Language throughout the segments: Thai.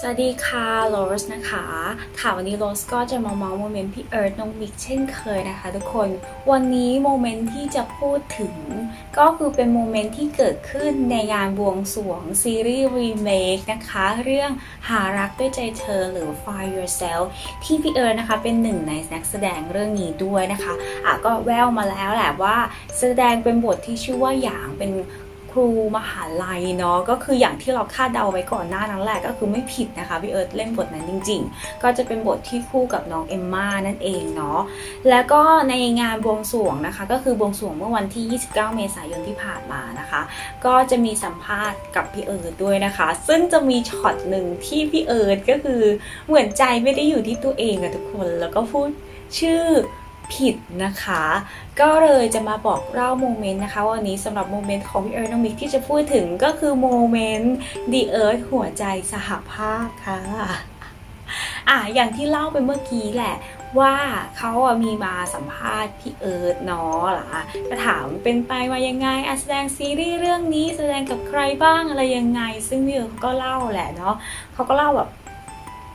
สวัสดีค่ะโรสนะคะ ค่ะวันนี้โรสก็จะมาเมาส์โมเมนต์พี่เอิร์ธน้องวิกเช่นเคยนะคะทุกคน วันนี้โมเมนต์ที่จะพูดถึง ก็คือเป็นโมเมนต์ที่เกิดขึ้นในงานบวงสรวงซีรีส์รีเมคนะคะ เรื่องหารักด้วยใจเธอหรือ Find Yourself ที่พี่เอิร์ธนะคะเป็นหนึ่งในนักแสดงเรื่องนี้ด้วยนะคะอะก็แววมาแล้วแหละว่าแสดงเป็นบทที่ชื่อว่าหยางเป็น รูมหาลัยเนาะก็คืออย่างที่เราคาดเดาไว้ก่อนหน้านั้นแหละก็คือไม่ผิดนะคะพี่เอิร์ธเล่นบทนั้นจริง ๆ ก็จะเป็นบทที่คู่กับน้องเอมม่านั่นเองเนาะแล้วก็ในงานบวงสรวงนะคะ ก็คือบวงสรวงเมื่อวันที่ 29 เมษายนที่ผ่านมานะคะ ก็จะมีสัมภาษณ์กับพี่เอิร์ธด้วยนะคะ ซึ่งจะมีช็อตหนึ่งที่พี่เอิร์ธก็คือเหมือนใจไม่ได้อยู่ที่ตัวเองอะทุกคนแล้วก็พูดชื่อ ผิดนะคะ ก็เลยจะมาบอกเล่าโมเมนต์นะคะ วันนี้สำหรับโมเมนต์ของพี่เอิร์ธน้องมิกที่จะพูดถึงก็คือโมเมนต์ The Earth หัวใจสหภาพค่ะอะอย่างที่เล่าไปเมื่อกี้แหละว่าเขาอะมีมาสัมภาษณ์พี่เอิร์ธเนาะล่ะจะถามเป็นไปมายังไงอแสดงซีรีส์เรื่องนี้แสดงกับใครบ้างอะไรยังไง ซึ่งพี่เอิร์ธเขาก็เล่าแหละเนาะเขาก็เล่าแบบ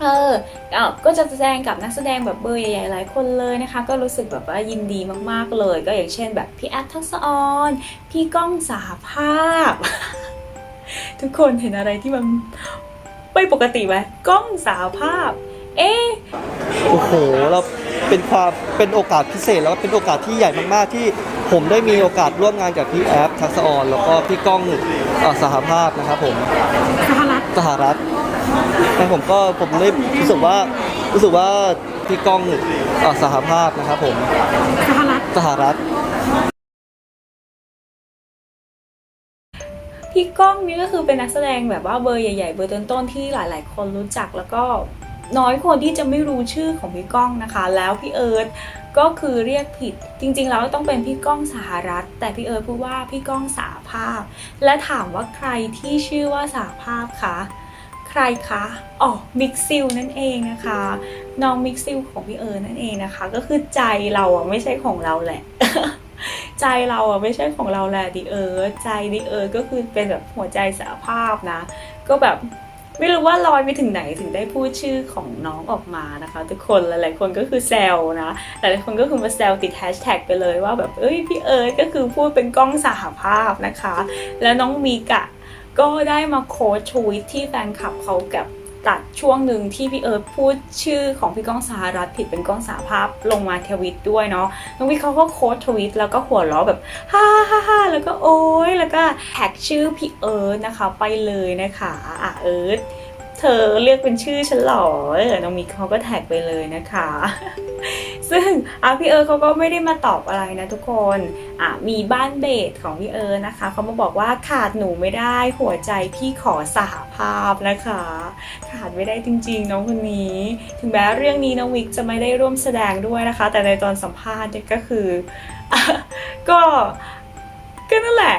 เออเอ่อก็จะแสดงกับนักแสดงแบบเบอร์ใหญ่ๆหลายคนเลยนะคะ ก็รู้สึกแบบว่ายินดีมากๆเลย ก็อย่างเช่นแบบพี่แอฟทักษะออนพี่ก้องสาภาพ ทุกคนเห็นอะไรที่มันไม่ปกติไหมก้องสาภาพ เอ๊ะโอ้โหเราเป็นความเป็นโอกาสพิเศษแล้วก็เป็นโอกาสที่ใหญ่มากๆที่ผมได้มีโอกาสร่วมงานกับพี่แอฟทักษะออนแล้วก็พี่ก้องเอ่อสหภาพนะครับผมสหรัฐสหรัฐ แล้วผมก็ผมได้รู้สึกว่ารู้สึกว่าพี่ก้องเอ่อสหภาพนะครับผมสหรัฐสหรัฐ พี่ก้องนี่ก็คือเป็นนักแสดงแบบว่าเบอร์ใหญ่ ๆ เบอร์ต้นๆที่หลาย ๆ คนรู้จักแล้วก็น้อยคนที่จะไม่รู้ชื่อของพี่ก้องนะคะ แล้วพี่เอิร์ธก็คือเรียกผิดจริงๆแล้วต้องเป็นพี่ก้องสหรัฐ แต่พี่เอิร์ธพูดว่าพี่ก้องสาภาพ และถามว่าใครที่ชื่อว่าสาภาพคะ ใครคะอ๋อมิกซิลนั่นเองนะคะ น้องมิกซิลของพี่เอิร์ธนั่นเองนะคะ ก็คือใจเราอะไม่ใช่ของเราแหละ ใจเราอะไม่ใช่ของเราแหละดิเอิร์ธใจดิเอิร์ธก็คือเป็นแบบหัวใจสารภาพนะ ก็แบบไม่รู้ว่าลอยไปถึงไหนถึงได้พูดชื่อของน้องออกมานะคะ ทุกคนหลายๆคนก็คือแซวนะหลายๆคนก็คือมาแซวติดแฮชแท็กไปเลยว่าแบบเอ้ยพี่เอิร์ธก็คือพูดเป็นกล้องสหภาพนะคะ แล้วน้องมีกะ ก็ได้มาโค้ชทวิตที่แฟนคลับเขากับตัดช่วงหนึ่งที่พี่เอิร์ธพูดชื่อของพี่ก้องสหรัฐผิดเป็นก้องสหภาพลงมาทวิตด้วยเนาะน้องวิเขาก็โค้ดทวิตแล้วก็หัวเราะแบบฮ่าฮ่าฮ่าแล้วก็โอ้ยแล้วก็แท็กชื่อพี่เอิร์ธนะคะไปเลยนะคะอะเอิร์ธเธอเรียกเป็นชื่อฉันหรอเออน้องมิกเขาก็แท็กไปเลยนะคะ ซึ่งอะพี่เอิร์เขาก็ไม่ได้มาตอบอะไรนะทุกคนอะมีบ้านเบสของพี่เอิร์นะคะเขามาบอกว่าขาดหนูไม่ได้หัวใจพี่ขอสหภาพนะคะ ขาดไม่ได้จริงๆน้องคนนี้ ถึงแม้เรื่องนี้น้องวิกจะไม่ได้ร่วมแสดงด้วยนะคะ แต่ในตอนสัมภาษณ์เนี่ยก็คือก็ก็นั่นแหละ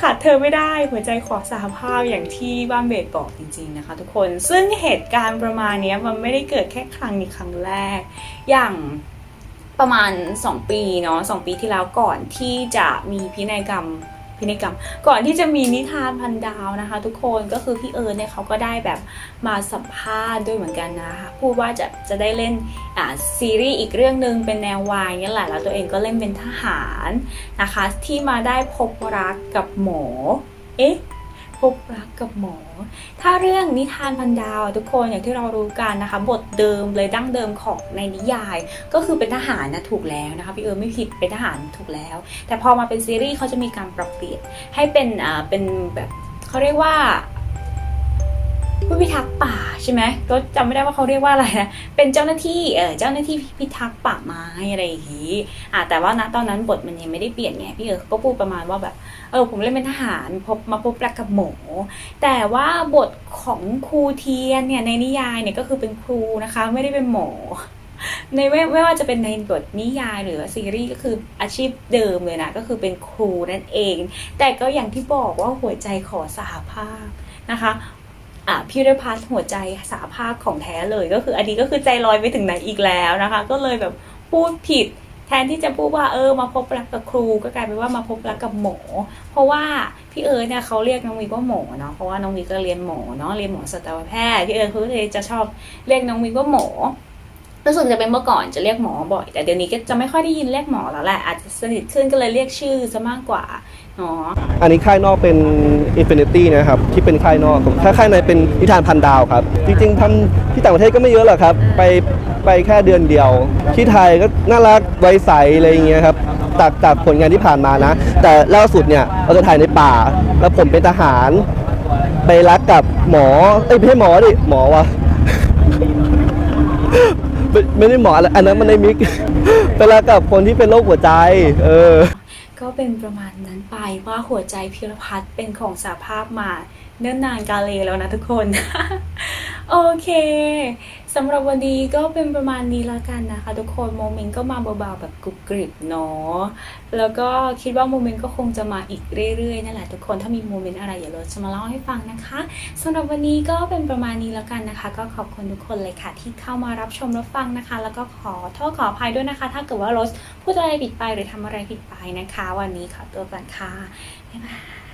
ขาดเธอไม่ได้หัวใจขอสหภาพอย่างที่บ้านเบสบอกจริงๆนะคะ ทุกคนซึ่งเหตุการณ์ประมาณนี้มันไม่ได้เกิดแค่ครั้งนี้ครั้งแรก อย่าง ประมาณ 2 ปีเนาะสองปีที่แล้วก่อนที่จะมีพินัยกรรมพินัยกรรม ก่อนที่จะมีนิทานพันดาวนะคะ ทุกคนก็คือพี่เอิร์ธเนี่ยเขาก็ได้แบบมาสัมภาษณ์ด้วยเหมือนกันนะคะพูดว่าจะจะได้เล่นอ่าซีรีส์อีกเรื่องหนึ่งเป็นแนววายเนี่ยแหละแล้วตัวเองก็เล่นเป็นทหารนะคะ ที่มาได้พบรักกับหมอเอ๊ะ พบรักกับหมอ ถ้าเรื่องนิทานพันดาวทุกคนอย่างที่เรารู้กันนะคะ บทเดิมเลยดั้งเดิมของในนิยาย ก็คือเป็นทหารนะถูกแล้วนะคะพี่เอิร์ไม่ผิดเป็นทหารถูกแล้ว แต่พอมาเป็นซีรีส์เขาจะมีการปรับเปลี่ยนให้เป็นอ่าเป็นแบบเขาเรียกว่า ผู้พิทักษ์ป่าใช่ไหมก็จำไม่ได้ว่าเขาเรียกว่าอะไรนะเป็นเจ้าหน้าที่เออเจ้าหน้าที่พิทักษ์ป่าไม้อะไรอย่างนี้อ่าแต่ว่าณตอนนั้นบทมันยังไม่ได้เปลี่ยนไงพี่เอิร์ธก็พูดประมาณว่าแบบเออผมเล่นเป็นทหารพบมาพบรักกับหมอแต่ว่าบทของครูเทียนเนี่ยในนิยายเนี่ยก็คือเป็นครูนะคะไม่ได้เป็นหมอในไม่ไม่ว่าจะเป็นในบทนิยายหรือซีรีส์ก็คืออาชีพเดิมเลยนะ ก็คือเป็นครูนั่นเอง แต่ก็อย่างที่บอกว่าหัวใจขอสหภาพนะคะ อะพิรพัฒน์หัวใจสาภาพของแท้เลยก็คืออันนี้ก็คือใจลอยไปถึงไหนอีกแล้วนะคะ ก็เลยแบบพูดผิดแทนที่จะพูดว่าเออมาพบรักกับครูก็กลายเป็นว่ามาพบรักกับหมอ เพราะว่าพี่เอิร์ธเนี่ยเขาเรียกน้องวีว่าหมอเนาะเพราะว่าน้องวีก็เรียนหมอเนาะเรียนหมอสัตวแพทย์พี่เอิร์ธเขาเลยจะชอบเรียกน้องวีว่าหมอ รู้สึกจะเป็นเมื่อก่อนจะเรียกหมอบ่อย แต่เดี๋ยวนี้ก็จะไม่ค่อยได้ยินเรียกหมอแล้วแหละอาจจะสนิทขึ้นก็เลยเรียกชื่อซะมากกว่าเนาะอันนี้ค่ายนอกเป็น Infinity นะครับ ที่เป็นค่ายนอกถ้าค่ายในเป็นนิทานพันดาวครับ จริงๆทำที่ต่างประเทศก็ไม่เยอะหรอกครับ ไปไปแค่เดือนเดียว ที่ไทยก็น่ารักไวใสอะไรอย่างเงี้ยครับจากจากผลงานที่ผ่านมานะ แต่ล่าสุดเนี่ยเราจะถ่ายในป่า แล้วผมเป็นทหาร ไปรักกับหมอ เอ้ยไม่ใช่หมอดิหมอวะ ไม่ไม่ได้หมออะไรอันนั้นมันในมิกไปรักกับคนที่เป็นโรคหัวใจ เออ ก็เป็นประมาณนั้นไปว่าหัวใจพิรพัฒน์เป็นของสาภาพมา เนิ่นนานกาเลแล้วนะทุกคน โอเคสำหรับวันนี้ก็เป็นประมาณนี้แล้วกันนะคะ ทุกคนโมเมนต์ก็มาเบาๆแบบกรุบกริบเนาะแล้วก็คิดว่าโมเมนต์ก็คงจะมาอีกเรื่อยๆนั่นแหละทุกคนถ้ามีโมเมนต์อะไรอย่าลืมจะมาเล่าให้ฟังนะคะสำหรับวันนี้ก็เป็นประมาณนี้แล้วกันนะคะ ก็ขอบคุณทุกคนเลยค่ะ ที่เข้ามารับชมรับฟังนะคะ แล้วก็ขอโทษขออภัยด้วยนะคะ ถ้าเกิดว่าโรสพูดอะไรผิดไปหรือทำอะไรผิดไปนะคะ วันนี้ขอตัวก่อนค่ะบ๊ายบาย